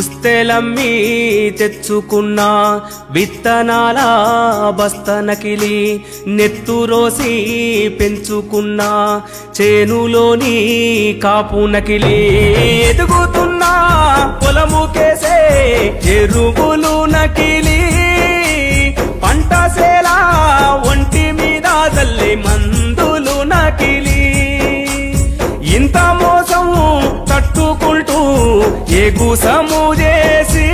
పుస్తెలమ్మి తెచ్చుకున్న విత్తనాల బస్తనకిలి నెత్తురోసి పెంచుకున్న చేనులోని కాపు నకిలి ఎదుగుతున్న పొలము కేసే ఎరువులు నకిలి. పంట సేలా ఒంటి మీద తల్లి మందులు నకిలి. ఇంత మోసం తట్టుకు ఎగుసము చేసి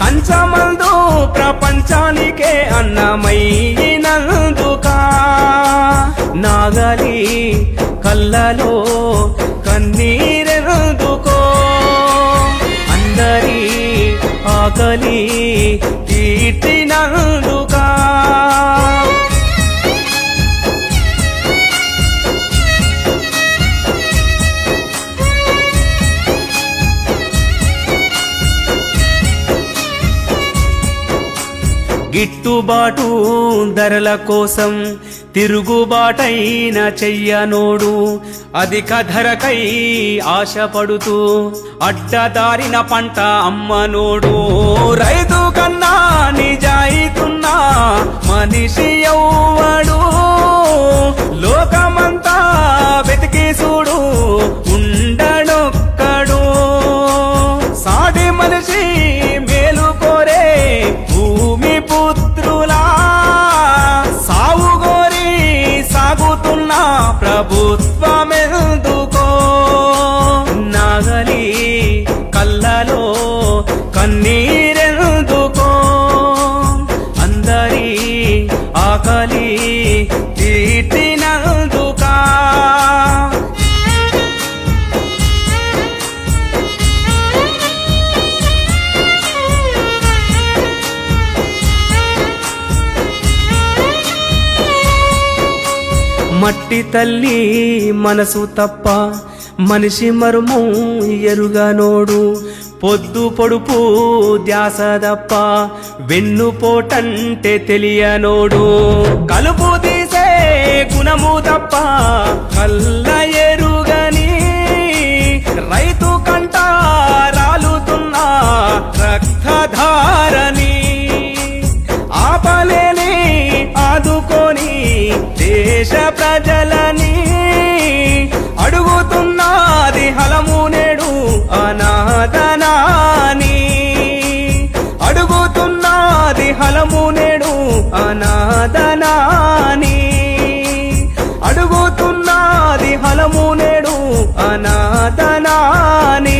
కంచమందు ప్రపంచానికే అన్నమైనందుక నాగలి కళ్ళలో కన్నీరెందుకో? అందరి ఆకలి తీర్చినందుకా గిట్టుబాటు ధరల కోసం తిరుగుబాటైన చెయ్యనోడు అధిక ధరకై ఆశపడుతూ అడ్డదారిన పంట అమ్మనోడు. రైతు కన్నా నిజాయి ప్రభుత్వమెందుకో? నగలి కళ్ళలో కన్నీరెందుకో? అందరి ఆకలి తీర్చినందుకా మట్టి తల్లి మనసు తప్ప మనిషి మరుము ఎరుగనోడు పొద్దు పొడుపు ధ్యాస తప్ప వెన్నుపోటంటే తెలియనోడు కలుపు తీసే గుణము తప్ప దేశ ప్రజలని అడుగుతున్నది హలము నేడు అనాథనాని. అడుగుతున్నది హలము నేడు అనాథనాని. అడుగుతున్నది హలము నేడు అనాథనాని.